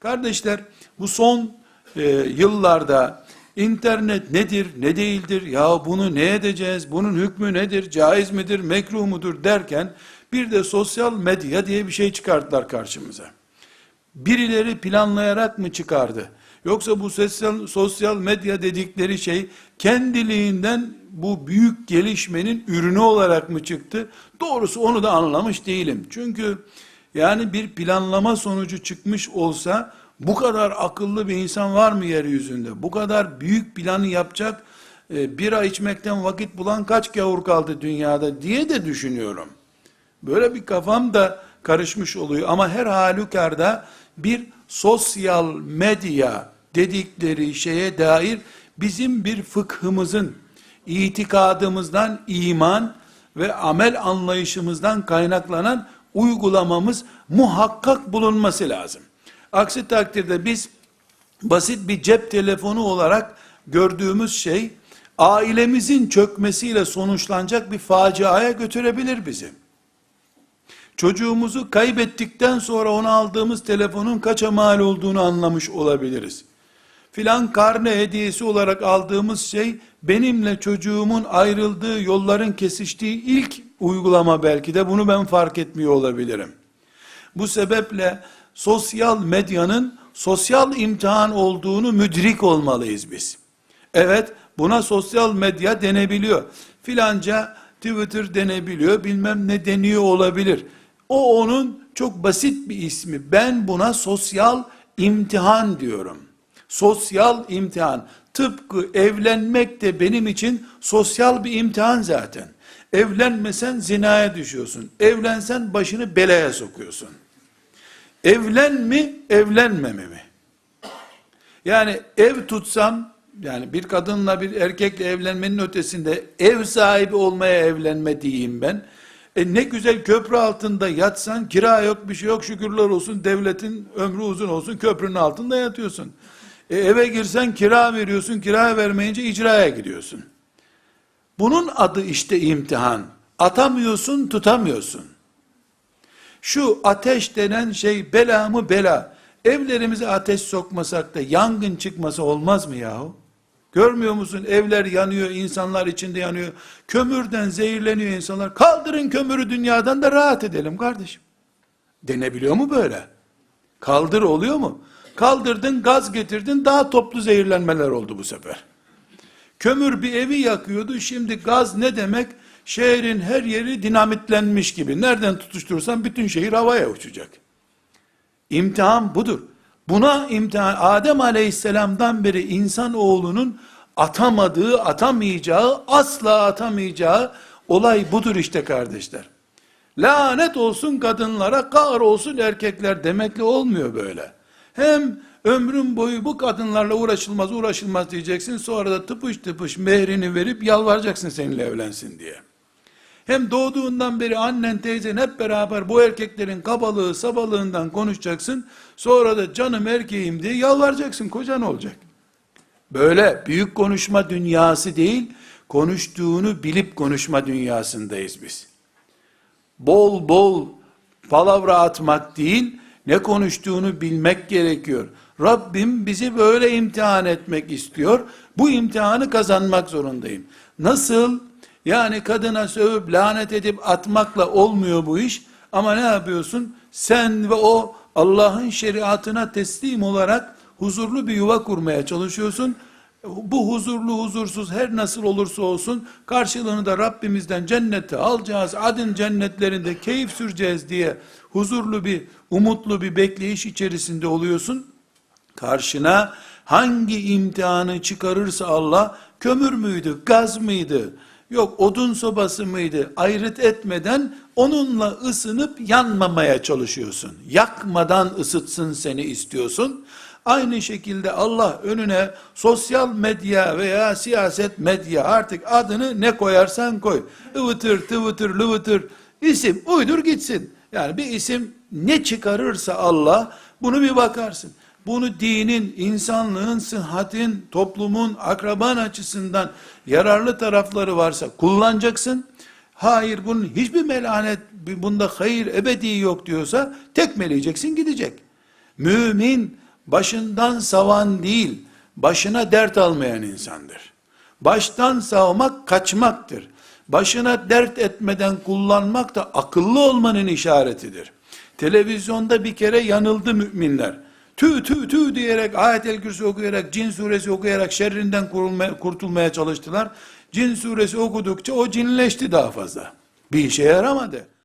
Kardeşler bu son e, yıllarda internet nedir, ne değildir, ya bunu ne edeceğiz, bunun hükmü nedir, caiz midir, mekruh mudur derken bir de sosyal medya diye bir şey çıkarttılar karşımıza. Birileri planlayarak mı çıkardı? Yoksa bu sosyal, sosyal medya dedikleri şey kendiliğinden bu büyük gelişmenin ürünü olarak mı çıktı? Doğrusu onu da anlamış değilim. Çünkü yani bir planlama sonucu çıkmış olsa bu kadar akıllı bir insan var mı yeryüzünde? Bu kadar büyük planı yapacak e, bira içmekten vakit bulan kaç gavur kaldı dünyada diye de düşünüyorum. Böyle bir kafam da karışmış oluyor ama her halükarda bir sosyal medya dedikleri şeye dair bizim bir fıkhımızın, itikadımızdan iman ve amel anlayışımızdan kaynaklanan uygulamamız muhakkak bulunması lazım. Aksi takdirde biz basit bir cep telefonu olarak gördüğümüz şey ailemizin çökmesiyle sonuçlanacak bir faciaya götürebilir bizi. Çocuğumuzu kaybettikten sonra ona aldığımız telefonun kaça mal olduğunu anlamış olabiliriz. Filan karne hediyesi olarak aldığımız şey benimle çocuğumun ayrıldığı yolların kesiştiği ilk uygulama belki de bunu ben fark etmiyor olabilirim. Bu sebeple sosyal medyanın sosyal imtihan olduğunu müdrik olmalıyız biz. Evet buna sosyal medya denebiliyor. Filanca Twitter denebiliyor bilmem ne deniyor olabilir. O onun çok basit bir ismi. Ben buna sosyal imtihan diyorum. Sosyal imtihan. Tıpkı evlenmek de benim için sosyal bir imtihan zaten. Evlenmesen zinaya düşüyorsun. Evlensen başını belaya sokuyorsun. Evlen mi, evlenmeme mi? Yani ev tutsam, yani bir kadınla bir erkekle evlenmenin ötesinde ev sahibi olmaya evlenme diyeyim ben. E ne güzel köprü altında yatsan kira yok bir şey yok şükürler olsun devletin ömrü uzun olsun köprünün altında yatıyorsun. E eve girsen kira veriyorsun kira vermeyince icraya gidiyorsun. Bunun adı işte imtihan. Atamıyorsun tutamıyorsun. Şu ateş denen şey bela mı bela. Evlerimize ateş sokmasak da yangın çıkması olmaz mı yahu? Görmüyor musun? Evler yanıyor, insanlar içinde yanıyor. Kömürden zehirleniyor insanlar. Kaldırın kömürü dünyadan da rahat edelim kardeşim. Denebiliyor mu böyle? Kaldır oluyor mu? Kaldırdın, gaz getirdin, daha toplu zehirlenmeler oldu bu sefer. Kömür bir evi yakıyordu, şimdi gaz ne demek? Şehrin her yeri dinamitlenmiş gibi. Nereden tutuşturursan bütün şehir havaya uçacak. İmtihan budur. Buna imtihan, Adem aleyhisselamdan beri insan oğlunun atamadığı, atamayacağı, asla atamayacağı olay budur işte kardeşler. Lanet olsun kadınlara, kar olsun erkekler demekle olmuyor böyle. Hem ömrün boyu bu kadınlarla uğraşılmaz uğraşılmaz diyeceksin, sonra da tıpış tıpış mehrini verip yalvaracaksın seninle evlensin diye. Hem doğduğundan beri annen teyzen hep beraber bu erkeklerin kabalığı sabalığından konuşacaksın. Sonra da canım erkeğim diye yalvaracaksın kocan olacak. Böyle büyük konuşma dünyası değil, konuştuğunu bilip konuşma dünyasındayız biz. Bol bol palavra atmak değil, ne konuştuğunu bilmek gerekiyor. Rabbim bizi böyle imtihan etmek istiyor. Bu imtihanı kazanmak zorundayım. Nasıl? Yani kadına sövüp lanet edip atmakla olmuyor bu iş. Ama ne yapıyorsun? Sen ve o Allah'ın şeriatına teslim olarak huzurlu bir yuva kurmaya çalışıyorsun. Bu huzurlu huzursuz her nasıl olursa olsun karşılığını da Rabbimizden cennete alacağız. Adın cennetlerinde keyif süreceğiz diye huzurlu bir umutlu bir bekleyiş içerisinde oluyorsun. Karşına hangi imtihanı çıkarırsa Allah kömür müydü, gaz mıydı, yok odun sobası mıydı ayrıt etmeden onunla ısınıp yanmamaya çalışıyorsun. Yakmadan ısıtsın seni istiyorsun. Aynı şekilde Allah önüne sosyal medya veya siyaset medya artık adını ne koyarsan koy. Ivıtır, tıvıtır, lıvıtır isim uydur gitsin. Yani bir isim ne çıkarırsa Allah bunu bir bakarsın. Bunu dinin, insanlığın, sıhhatin, toplumun, akraban açısından yararlı tarafları varsa kullanacaksın. Hayır bunun hiçbir melanet, bunda hayır ebedi yok diyorsa tekmeleyeceksin gidecek. Mümin başından savan değil, başına dert almayan insandır. Baştan savmak kaçmaktır. Başına dert etmeden kullanmak da akıllı olmanın işaretidir. Televizyonda bir kere yanıldı müminler. Tü tü tü diyerek ayet-el kürsü okuyarak, cin suresi okuyarak şerrinden kurulmaya- kurtulmaya çalıştılar. Cin suresi okudukça o cinleşti daha fazla. Bir işe yaramadı.